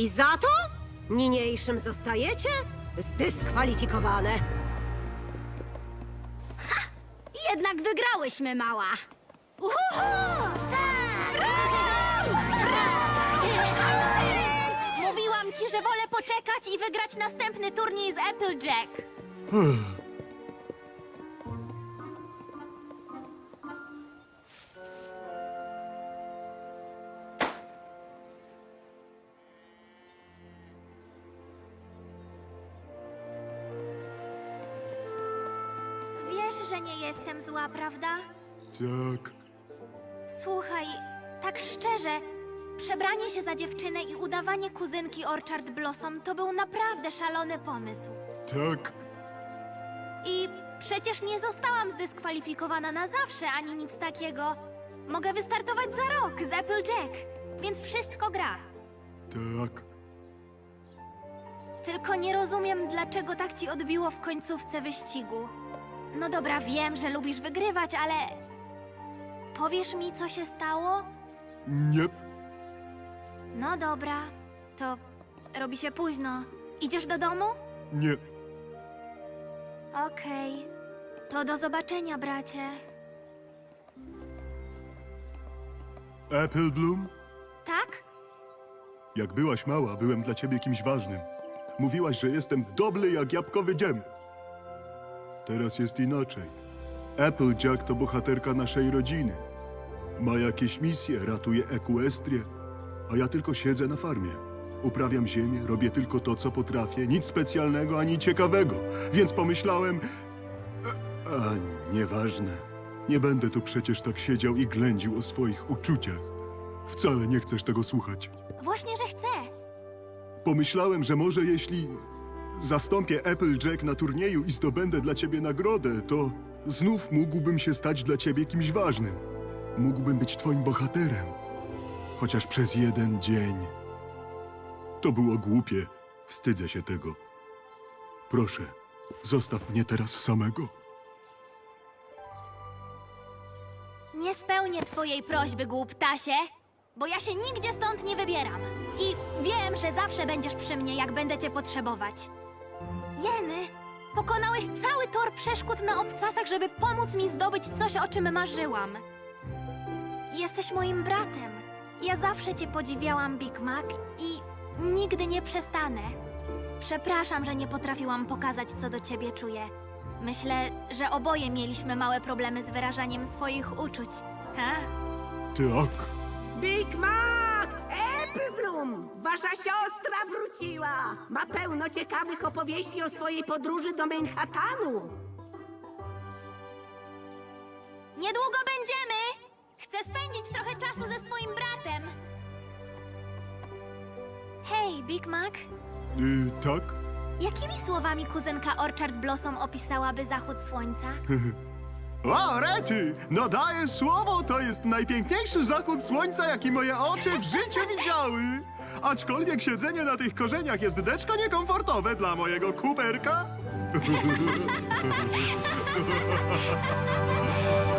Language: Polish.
I za to niniejszym zostajecie zdyskwalifikowane. Jednak wygrałyśmy, mała. Mówiłam ci, że wolę poczekać i wygrać następny turniej z Applejack. Wiesz, że nie jestem zła, prawda? Tak. Słuchaj, tak szczerze, przebranie się za dziewczynę i udawanie kuzynki Orchard Blossom to był naprawdę szalony pomysł. Tak. I przecież nie zostałam zdyskwalifikowana na zawsze ani nic takiego. Mogę wystartować za rok z Applejack, więc wszystko gra. Tak. Tylko nie rozumiem, dlaczego tak ci odbiło w końcówce wyścigu. No dobra, wiem, że lubisz wygrywać, ale. Powiesz mi, co się stało? Nie. No dobra, to robi się późno. Idziesz do domu? Nie. Okej. To do zobaczenia, bracie. Apple Bloom? Tak? Jak byłaś mała, byłem dla ciebie kimś ważnym. Mówiłaś, że jestem dobry jak jabłkowy dziem. Teraz jest inaczej. Applejack to bohaterka naszej rodziny. Ma jakieś misje, ratuje Ekwestrię, a ja tylko siedzę na farmie. Uprawiam ziemię, robię tylko to, co potrafię, nic specjalnego ani ciekawego. Więc pomyślałem... e, A, nieważne. Nie będę tu przecież tak siedział i ględził o swoich uczuciach. Wcale nie chcesz tego słuchać. Właśnie, że chcę. Pomyślałem, że może jeśli zastąpię Applejack na turnieju i zdobędę dla ciebie nagrodę, to znów mógłbym się stać dla ciebie kimś ważnym. Mógłbym być twoim bohaterem. Chociaż przez jeden dzień. To było głupie. Wstydzę się tego. Proszę, zostaw mnie teraz samego. Nie spełnię twojej prośby, głuptasie, bo ja się nigdzie stąd nie wybieram. I wiem, że zawsze będziesz przy mnie, jak będę cię potrzebować. Jeny, pokonałeś cały tor przeszkód na obcasach, żeby pomóc mi zdobyć coś, o czym marzyłam. Jesteś moim bratem. Ja zawsze cię podziwiałam, Big Mac, i nigdy nie przestanę. Przepraszam, że nie potrafiłam pokazać, co do ciebie czuję. Myślę, że oboje mieliśmy małe problemy z wyrażaniem swoich uczuć. Ha? Tak. Big Mac! Bloom! Wasza siostra wróciła! Ma pełno ciekawych opowieści o swojej podróży do Manhattanu! Niedługo będziemy! Chcę spędzić trochę czasu ze swoim bratem. Hej, Big Mac. Y, tak? Jakimi słowami kuzynka Orchard Blossom opisałaby zachód słońca? O, Rety! No dajesz słowo, to jest najpiękniejszy zachód słońca, jaki moje oczy w życiu widziały. Aczkolwiek siedzenie na tych korzeniach jest deczko niekomfortowe dla mojego kuperka.